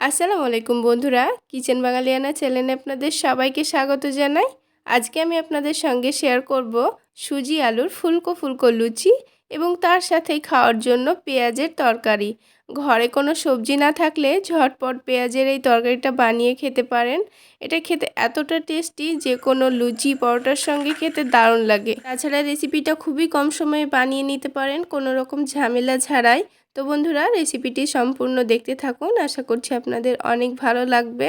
আসসালামু আলাইকুম বন্ধুরা, কিচেন বাঙালিয়ানা চ্যানেলে আপনাদের সবাইকে স্বাগত জানাই। আজকে আমি আপনাদের সঙ্গে শেয়ার করব সুজি আলুর ফুলকো ফুলকো লুচি এবং তার সাথেই খাওয়ার জন্য পেঁয়াজের তরকারি। ঘরে কোনো সবজি না থাকলে ঝটপট পেঁয়াজের এই তরকারিটা বানিয়ে খেতে পারেন। এটা খেতে এতটা টেস্টি যে কোনো লুচি, পরোটার সঙ্গে খেতে দারুণ লাগে। তাছাড়া রেসিপিটা খুবই কম সময়ে বানিয়ে নিতে পারেন, কোনো রকম ঝামেলা ছাড়াই। তো বন্ধুরা রেসিপিটি সম্পূর্ণ দেখতে থাকুন। আশা করছি আপনাদের অনেক ভালো লাগবে।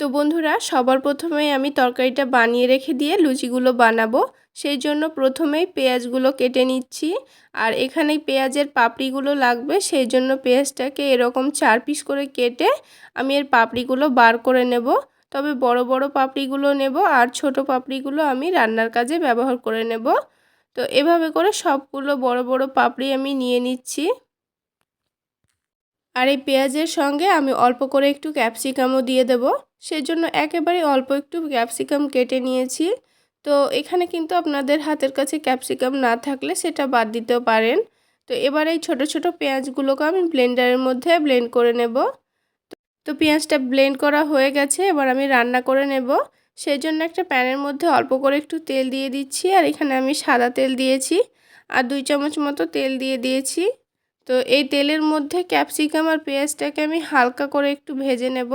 তো বন্ধুরা, সবার প্রথমে আমি তরকারিটা বানিয়ে রেখে দিয়ে লুচিগুলো বানাবো। সেই জন্য প্রথমেই পেঁয়াজগুলো কেটে নিচ্ছি। আর এখানে পেঁয়াজের পাপড়িগুলো লাগবে। সেই জন্য পেঁয়াজটাকে এরকম চার পিস করে কেটে আমি এর পাপড়িগুলো বার করে নেব। তবে বড় বড় পাপড়িগুলো নেব আর ছোট পাপড়িগুলো আমি রান্নার কাজে ব্যবহার করে নেব। তো এভাবে করে সবগুলো বড় বড় পাপড়ি আমি নিয়ে নিচ্ছি। আর এই পেঁয়াজের সঙ্গে আমি অল্প করে একটু ক্যাপসিকামও দিয়ে দেব। সেজন্য একেবারে অল্প একটু ক্যাপসিকাম কেটে নিয়েছি। তো এখানে কিন্তু আপনাদের হাতের কাছে ক্যাপসিকাম না থাকলে সেটা বাদ দিতেও পারেন। তো এবার এই ছোটো ছোটো পেঁয়াজগুলোকে আমি ব্লেন্ডারের মধ্যে ব্লেন্ড করে নেব। তো পেঁয়াজটা ব্লেন্ড করা হয়ে গেছে, এবার আমি রান্না করে নেব। সেই জন্য একটা প্যানের মধ্যে অল্প করে একটু তেল দিয়ে দিচ্ছি, আর এখানে আমি সাদা তেল দিয়েছি। আর দুই চামচ মতো তেল দিয়ে দিয়েছি। তো এই তেলের মধ্যে ক্যাপসিকাম আর পেঁয়াজটাকে আমি হালকা করে একটু ভেজে নেব।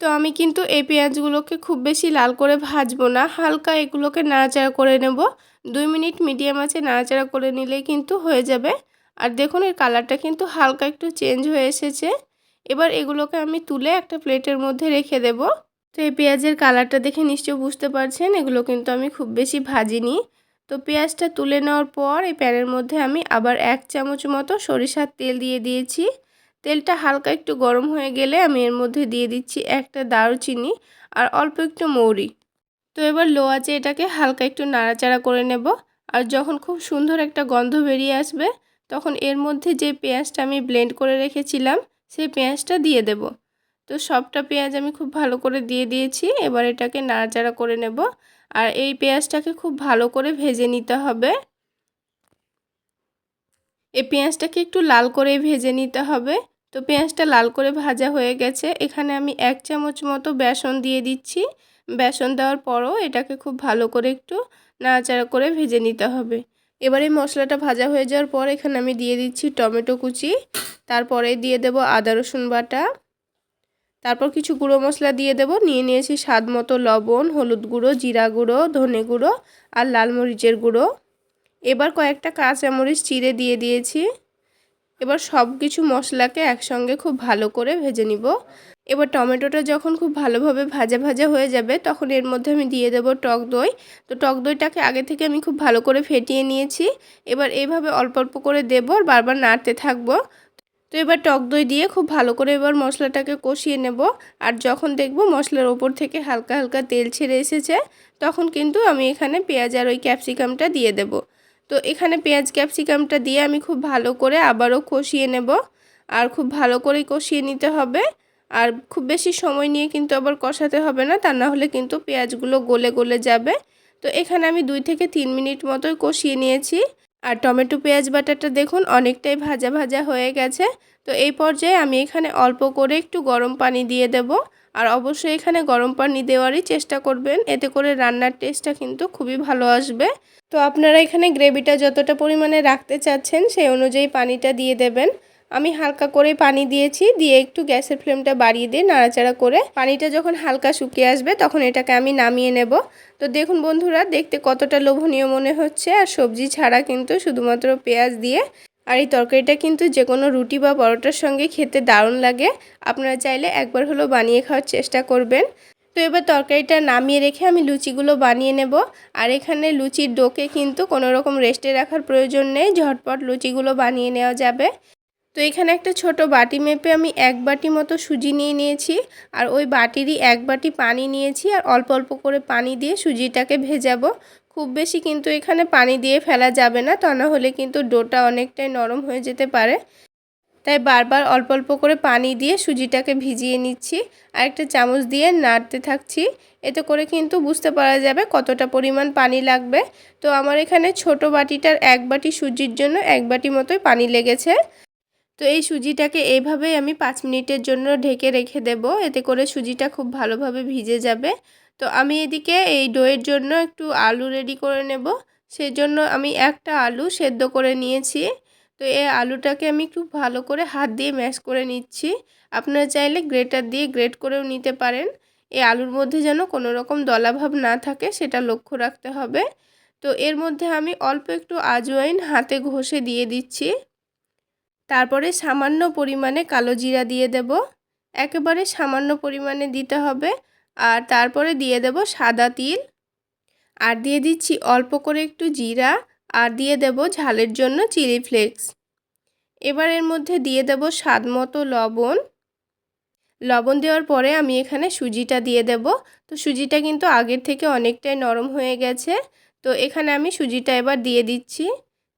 তো আমি কিন্তু এই পেঁয়াজগুলোকে খুব বেশি লাল করে ভাজবো না, হালকা এগুলোকে নাড়াচাড়া করে নেব। দুই মিনিট মিডিয়াম আছে নাড়াচাড়া করে নিলেই কিন্তু হয়ে যাবে। আর দেখুন, এর কালারটা কিন্তু হালকা একটু চেঞ্জ হয়ে এসেছে। এবার এগুলোকে আমি তুলে একটা প্লেটের মধ্যে রেখে দেব। তো এই পেঁয়াজের কালারটা দেখে নিশ্চয় বুঝতে পারছেন, এগুলো কিন্তু আমি খুব বেশি ভাজিনি। তো পেঁয়াজটা তুলে নেওয়ার পর এই প্যানের মধ্যে আমি আবার এক চামচ মতো সরিষার তেল দিয়ে দিয়েছি। তেলটা হালকা একটু গরম হয়ে গেলে আমি এর মধ্যে দিয়ে দিচ্ছি একটা দারুচিনি আর অল্প একটু মৌরি। তো এবার লো আছে এটাকে হালকা একটু নাড়াচাড়া করে নেব আর যখন খুব সুন্দর একটা গন্ধ বেরিয়ে আসবে তখন এর মধ্যে যে পেঁয়াজটা আমি ব্লেন্ড করে রেখেছিলাম সেই পেঁয়াজটা দিয়ে দেব। তো সবটা পেঁয়াজ আমি খুব ভালো করে দিয়ে দিয়েছি, এবার এটাকে নাড়াচাড়া করে নেব আর এই পেঁয়াজটাকে খুব ভালো করে ভেজে নিতে হবে। এই পেঁয়াজটাকে একটু লাল করে ভেজে নিতে হবে। তো পেঁয়াজটা লাল করে ভাজা হয়ে গেছে। এখানে আমি এক চামচ মতো বেসন দিয়ে দিচ্ছি। বেসন দেওয়ার পরও এটাকে খুব ভালো করে একটু নাড়াচাড়া করে ভেজে নিতে হবে। এবারে মশলাটা ভাজা হয়ে যাওয়ার পর এখানে আমি দিয়ে দিচ্ছি টমেটো কুচি। তারপরে দিয়ে দেব আদা রসুন বাটা। তারপর কিছু গুঁড়ো মশলা দিয়ে দেব। নিয়ে নিয়েছি স্বাদ মতো লবণ, হলুদ গুঁড়ো, জিরা গুঁড়ো, ধনে গুঁড়ো আর লাল মরিচের গুঁড়ো। এবার কয়েকটা কাঁচামরিচ চিড়ে দিয়ে দিয়েছি। এবার সব কিছু মশলাকে একসঙ্গে খুব ভালো করে ভেজে নিব। এবার টমেটোটা যখন খুব ভালোভাবে ভাজা ভাজা হয়ে যাবে, তখন এর মধ্যে আমি দিয়ে দেব টক দই। তো টক দইটাকে আগে থেকে আমি খুব ভালো করে ফেটিয়ে নিয়েছি। এবার এইভাবে অল্প অল্প করে দেবো আর বারবার নাড়তে থাকব। তো এবার টক দই দিয়ে খুব ভালো করে এবার মশলাটাকে কষিয়ে নেব। আর যখন দেখব মশলার ওপর থেকে হালকা হালকা তেল ছেড়ে এসেছে, তখন কিন্তু আমি এখানে পেঁয়াজ আর ওই ক্যাপসিকামটা দিয়ে দেব। তো এখানে পেঁয়াজ, ক্যাপসিকামটা দিয়ে আমি খুব ভালো করে আবারও কষিয়ে নেব। আর খুব ভালো করে কষিয়ে নিতে হবে। আর খুব বেশি সময় নিয়ে কিন্তু আবার কষাতে হবে না, তা না হলে কিন্তু পেঁয়াজগুলো গলে গলে যাবে। তো এখানে আমি দুই থেকে তিন মিনিট মতোই কষিয়ে নিয়েছি। আর টমেটো, পেঁয়াজ বাটাটা দেখুন অনেকটাই ভাজা ভাজা হয়ে গেছে। তো এই পর্যায়ে আমি এখানে অল্প করে একটু গরম পানি দিয়ে দেব। আর অবশ্যই এখানে গরম পানি দেওয়ারই চেষ্টা করবেন। এতে করে রান্নার টেস্টটা কিন্তু খুবই ভালো আসবে। তো আপনারা এখানে গ্রেভিটা যতটা পরিমাণে রাখতে চাচ্ছেন সেই অনুযায়ী পানিটা দিয়ে দেবেন। আমি হালকা করে পানি দিয়েছি, দিয়ে একটু গ্যাসের ফ্লেমটা বাড়িয়ে দিয়ে নাড়াচাড়া করে পানিটা যখন হালকা শুকিয়ে আসবে তখন এটাকে আমি নামিয়ে নেব। তো দেখুন বন্ধুরা, দেখতে কতটা লোভনীয় মনে হচ্ছে। আর সবজি ছাড়া কিন্তু শুধুমাত্র পেঁয়াজ দিয়ে আর এই তরকারিটা কিন্তু যে কোনো রুটি বা পরোটার সঙ্গে খেতে দারুণ লাগে। আপনারা চাইলে একবার হলো বানিয়ে খাওয়ার চেষ্টা করবেন। তো এবার তরকারিটা নামিয়ে রেখে আমি লুচিগুলো বানিয়ে নেব। আর এখানে লুচির ডোকে কিন্তু কোনো রকম রেস্টে রাখার প্রয়োজন নেই। ঝটপট লুচিগুলো বানিয়ে নেওয়া যাবে। তো এখানে একটা ছোট বাটি মেপে আমি এক বাটি মতো সুজি নিয়ে নিয়েছি আর ওই বাটিরই এক বাটি পানি নিয়েছি আর অল্প অল্প করে পানি দিয়ে সুজিটাকে ভেজাবো। খুব বেশি কিন্তু এখানে পানি দিয়ে ফেলা যাবে না, তা না হলে কিন্তু ডোটা অনেকটাই নরম হয়ে যেতে পারে। তাই বারবার অল্প অল্প করে পানি দিয়ে সুজিটাকে ভিজিয়ে নিচ্ছি আর একটা চামচ দিয়ে নাড়তে থাকছি। এতে করে কিন্তু বুঝতে পারা যাবে কতটা পরিমাণ পানি লাগবে। তো আমার এখানে ছোট বাটিটার এক বাটি সুজির জন্য এক বাটি মতোই পানি লেগেছে। তো এই সুজিটাকে এইভাবেই আমি পাঁচ মিনিটের জন্য ঢেকে রেখে দেব। এতে করে সুজিটা খুব ভালোভাবে ভিজে যাবে। তো আমি এদিকে এই ডোয়ের জন্য একটু আলু রেডি করে নেব। সেই জন্য আমি একটা আলু সেদ্ধ করে নিয়েছি। তো এই আলুটাকে আমি একটু ভালো করে হাত দিয়ে ম্যাশ করে নিচ্ছি। আপনারা চাইলে গ্রেটার দিয়ে গ্রেট করেও নিতে পারেন। এই আলুর মধ্যে যেন কোনো রকম দলাভাব না থাকে, সেটা লক্ষ্য রাখতে হবে। তো এর মধ্যে আমি অল্প একটু আজওয়াইন হাতে ঘষে দিয়ে দিচ্ছি। তারপরে সামান্য পরিমাণে কালো জিরা দিয়ে দেব। একেবারে সামান্য পরিমাণে দিতে হবে। আর তারপরে দিয়ে দেব সাদা তিল। আর দিয়ে দিচ্ছি অল্প করে একটু জিরা। আর দিয়ে দেব ঝালের জন্য চিলি ফ্লেক্স। এবার এর মধ্যে দিয়ে দেব স্বাদ মতো লবণ। লবণ দেওয়ার পরে আমি এখানে সুজিটা দিয়ে দেব। তো সুজিটা কিন্তু আগের থেকে অনেকটাই নরম হয়ে গেছে। তো এখানে আমি সুজিটা এবার দিয়ে দিচ্ছি।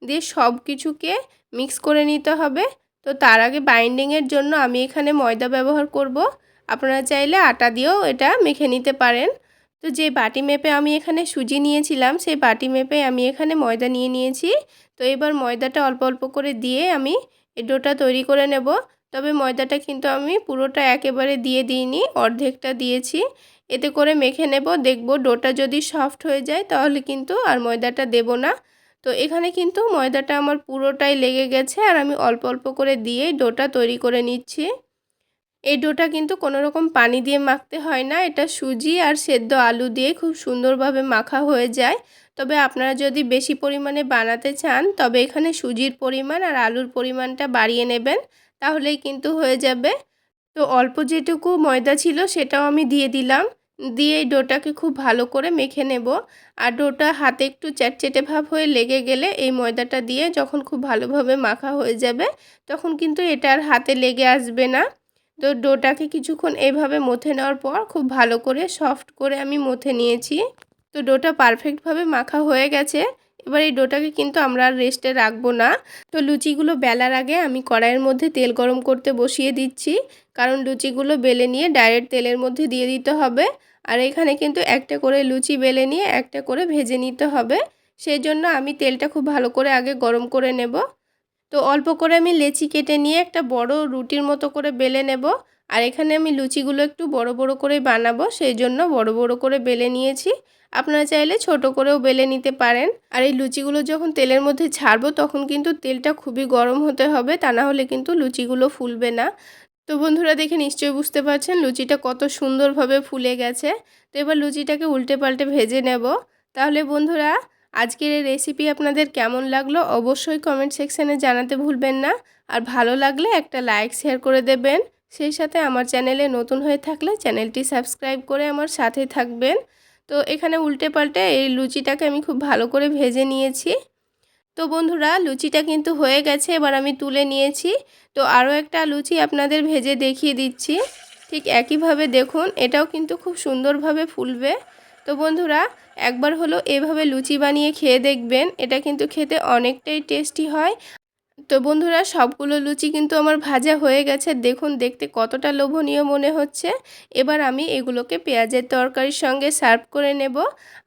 দিয়ে সব কিছুকে মিক্স করে নিতে হবে। তো তার আগে বাইন্ডিংয়ের জন্য আমি এখানে ময়দা ব্যবহার করব। আপনারা চাইলে আটা দিয়েও এটা মেখে নিতে পারেন। তো যে বাটি মেপে আমি এখানে সুজি নিয়েছিলাম, সেই বাটি মেপে আমি এখানে ময়দা নিয়ে নিয়েছি। তো এবার ময়দাটা অল্প অল্প করে দিয়ে আমি এই ডোটা তৈরি করে নেব। তবে ময়দাটা কিন্তু আমি পুরোটা একেবারে দিয়ে দিইনি, অর্ধেকটা দিয়েছি। এতে করে মেখে নেব, দেখব ডোটা যদি সফট হয়ে যায় তাহলে কিন্তু আর ময়দাটা দেব না। তো এখানে কিন্তু ময়দাটা আমার পুরোটাই লেগে গেছে আর আমি অল্প অল্প করে দিয়ে ডোটা তৈরি করে নিচ্ছি। এই ডোটা কিন্তু কোনো রকম পানি দিয়ে মাখতে হয় না, এটা সুজি আর সেদ্ধ আলু দিয়ে খুব সুন্দরভাবে মাখা হয়ে যায়। তবে আপনারা যদি বেশি পরিমাণে বানাতে চান, তবে এখানে সুজির পরিমাণ আর আলুর পরিমাণটা বাড়িয়ে নেবেন, তাহলেই কিন্তু হয়ে যাবে। তো অল্প যেটুকু ময়দা ছিল সেটাও আমি দিয়ে দিলাম। দিয়ে এই ডোটাকে খুব ভালো করে মেখে নেব। আর ডোটা হাতে একটু চ্যাটচেটে ভাব হয়ে লেগে গেলে এই ময়দাটা দিয়ে যখন খুব ভালোভাবে মাখা হয়ে যাবে, তখন কিন্তু এটা আর হাতে লেগে আসবে না। তো ডোটাকে কিছুক্ষণ এভাবে মথে নেওয়ার পর খুব ভালো করে সফট করে আমি মথে নিয়েছি। তো ডোটা পারফেক্টভাবে মাখা হয়ে গেছে। এবার এই ডোটাকে কিন্তু আমরা আর রেস্টে রাখব না। তো লুচিগুলো বেলার আগে আমি কড়াইয়ের মধ্যে তেল গরম করতে বসিয়ে দিচ্ছি। কারণ লুচিগুলো বেলে নিয়ে ডাইরেক্ট তেলের মধ্যে দিয়ে দিতে হবে। আর এখানে কিন্তু একটা করে লুচি বেলে নিয়ে একটা করে ভেজে নিতে হবে। সেই জন্য আমি তেলটা খুব ভালো করে আগে গরম করে নেব। তো অল্প করে আমি লেচি কেটে নিয়ে একটা বড় রুটির মতো করে বেলে নেব। আর এখানে আমি লুচিগুলো একটু বড় বড় করে বানাবো সেই জন্য বড় বড় করে বেলে নিয়েছি। আপনারা চাইলে ছোট করেও বেলে নিতে পারেন। আর এই লুচিগুলো যখন তেলের মধ্যে ছাড়বো, তখন কিন্তু তেলটা খুবই গরম হতে হবে, তা না হলে কিন্তু লুচিগুলো ফুলবে না। তো বন্ধুরা, দেখে নিশ্চয়ই বুঝতে পারছেন লুচিটা কত সুন্দরভাবে ফুলে গেছে। তো এবার লুচিটাকে উল্টে পাল্টে ভেজে নেব। তাহলে বন্ধুরা, আজকের এই রেসিপি আপনাদের কেমন লাগল অবশ্যই কমেন্ট সেকশানে জানাতে ভুলবেন না। আর ভালো লাগলে একটা লাইক, শেয়ার করে দেবেন। সেই সাথে আমার চ্যানেলে নতুন হয়ে থাকলে চ্যানেলটি সাবস্ক্রাইব করে আমার সাথে থাকবেন। তো এখানে উল্টে পাল্টে এই লুচিটাকে আমি খুব ভালো করে ভেজে নিয়েছি। তো বন্ধুরা, লুচিটা কিন্তু হয়ে গেছে, এবার আমি তুলে নিয়েছি। তো আরও একটা লুচি আপনাদের ভেজে দেখিয়ে দিচ্ছি। ঠিক একইভাবে দেখুন, এটাও কিন্তু খুব সুন্দরভাবে ফুলবে। তো বন্ধুরা, একবার হলো এভাবে লুচি বানিয়ে খেয়ে দেখবেন, এটা কিন্তু খেতে অনেকটাই টেস্টি হয়। তো বন্ধুরা, সবগুলো লুচি কিন্তু আমার ভাজা হয়ে গেছে। দেখুন, দেখতে কতটা লোভনীয় মনে হচ্ছে। এবার আমি এগুলোকে পেঁয়াজের তরকারির সঙ্গে সার্ভ করে নেব।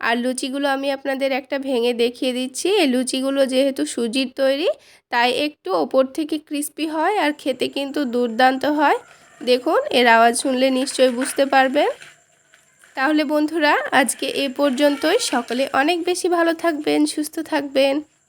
আর লুচিগুলো আমি আপনাদের একটা ভেঙে দেখিয়ে দিচ্ছি। এই লুচিগুলো যেহেতু সুজির তৈরি, তাই একটু ওপর থেকে ক্রিস্পি হয় আর খেতে কিন্তু দুর্দান্ত হয়। দেখুন, এর আওয়াজ শুনলে নিশ্চয়ই বুঝতে পারবেন। তাহলে বন্ধুরা, আজকে এ পর্যন্তই। সকলে অনেক বেশি ভালো থাকবেন, সুস্থ থাকবেন।